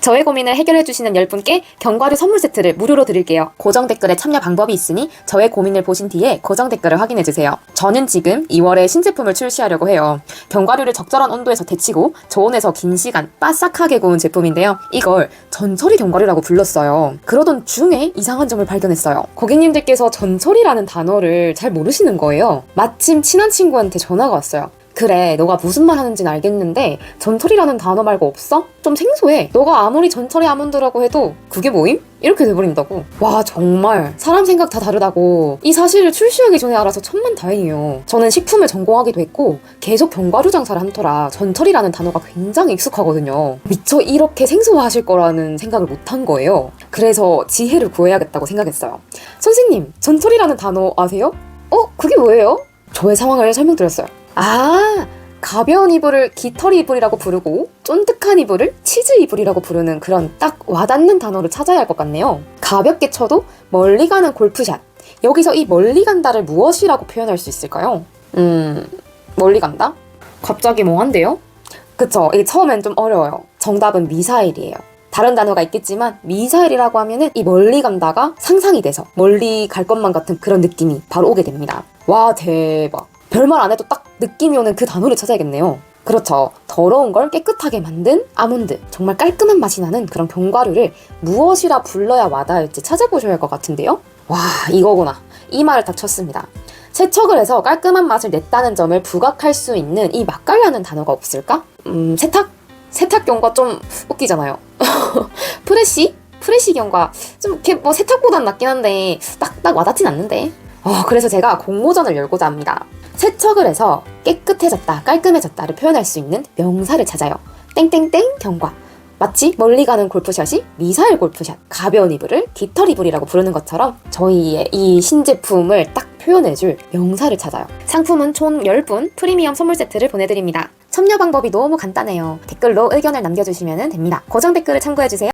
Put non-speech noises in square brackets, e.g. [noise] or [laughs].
저의 고민을 해결해 주시는 10분께 견과류 선물 세트를 무료로 드릴게요. 고정 댓글에 참여 방법이 있으니 저의 고민을 보신 뒤에 고정 댓글을 확인해 주세요. 저는 지금 2월에 신제품을 출시하려고 해요. 견과류를 적절한 온도에서 데치고 저온에서 긴 시간 바싹하게 구운 제품인데요. 이걸 전처리 견과류라고 불렀어요. 그러던 중에 이상한 점을 발견했어요. 고객님들께서 전처리라는 단어를 잘 모르시는 거예요. 마침 친한 친구한테 전화가 왔어요. 그래, 너가 무슨 말 하는지는 알겠는데 전처리라는 단어 말고 없어? 좀 생소해. 너가 아무리 전처리 아몬드라고 해도 그게 뭐임? 이렇게 돼버린다고. 와 정말 사람 생각 다 다르다고 이 사실을 출시하기 전에 알아서 천만 다행이에요. 저는 식품을 전공하기도 했고 계속 견과류 장사를 한 터라 전처리라는 단어가 굉장히 익숙하거든요. 미처 이렇게 생소하실 거라는 생각을 못 한 거예요. 그래서 지혜를 구해야겠다고 생각했어요. 선생님 전처리라는 단어 아세요? 어 그게 뭐예요? 저의 상황을 설명드렸어요. 아, 가벼운 이불을 깃털이 이불이라고 부르고 쫀득한 이불을 치즈 이불이라고 부르는 그런 딱 와닿는 단어를 찾아야 할 것 같네요. 가볍게 쳐도 멀리 가는 골프샷. 여기서 이 멀리 간다를 무엇이라고 표현할 수 있을까요? 음, 멀리 간다? 갑자기 멍한데요? 그쵸, 이게 처음엔 좀 어려워요. 정답은 미사일이에요. 다른 단어가 있겠지만 미사일이라고 하면은 이 멀리 간다가 상상이 돼서 멀리 갈 것만 같은 그런 느낌이 바로 오게 됩니다. 와 대박. 별말 안 해도 딱 느낌이 오는 그 단어를 찾아야겠네요. 그렇죠. 더러운 걸 깨끗하게 만든 아몬드. 정말 깔끔한 맛이 나는 그런 견과류를 무엇이라 불러야 와닿을지 찾아보셔야 할 것 같은데요. 와 이거구나. 이 말을 딱 쳤습니다. 세척을 해서 깔끔한 맛을 냈다는 점을 부각할 수 있는 이 맛깔나는 단어가 없을까? 음 세탁? 세탁 경과 좀 웃기잖아요. [laughs] 프레시? 프레시 경과 좀 이렇게 뭐 세탁보단 낫긴 한데 딱딱 와닿진 않는데. 어, 그래서 제가 공모전을 열고자 합니다. 세척을 해서 깨끗해졌다, 깔끔해졌다를 표현할 수 있는 명사를 찾아요. 땡땡땡 경과. 마치 멀리 가는 골프샷이 미사일 골프샷, 가벼운 이불을 깃털 이불이라고 부르는 것처럼 저희의 이 신제품을 딱 표현해줄 명사를 찾아요. 상품은 총 10분 프리미엄 선물 세트를 보내드립니다. 참여 방법이 너무 간단해요. 댓글로 의견을 남겨주시면 됩니다. 고정 댓글을 참고해주세요.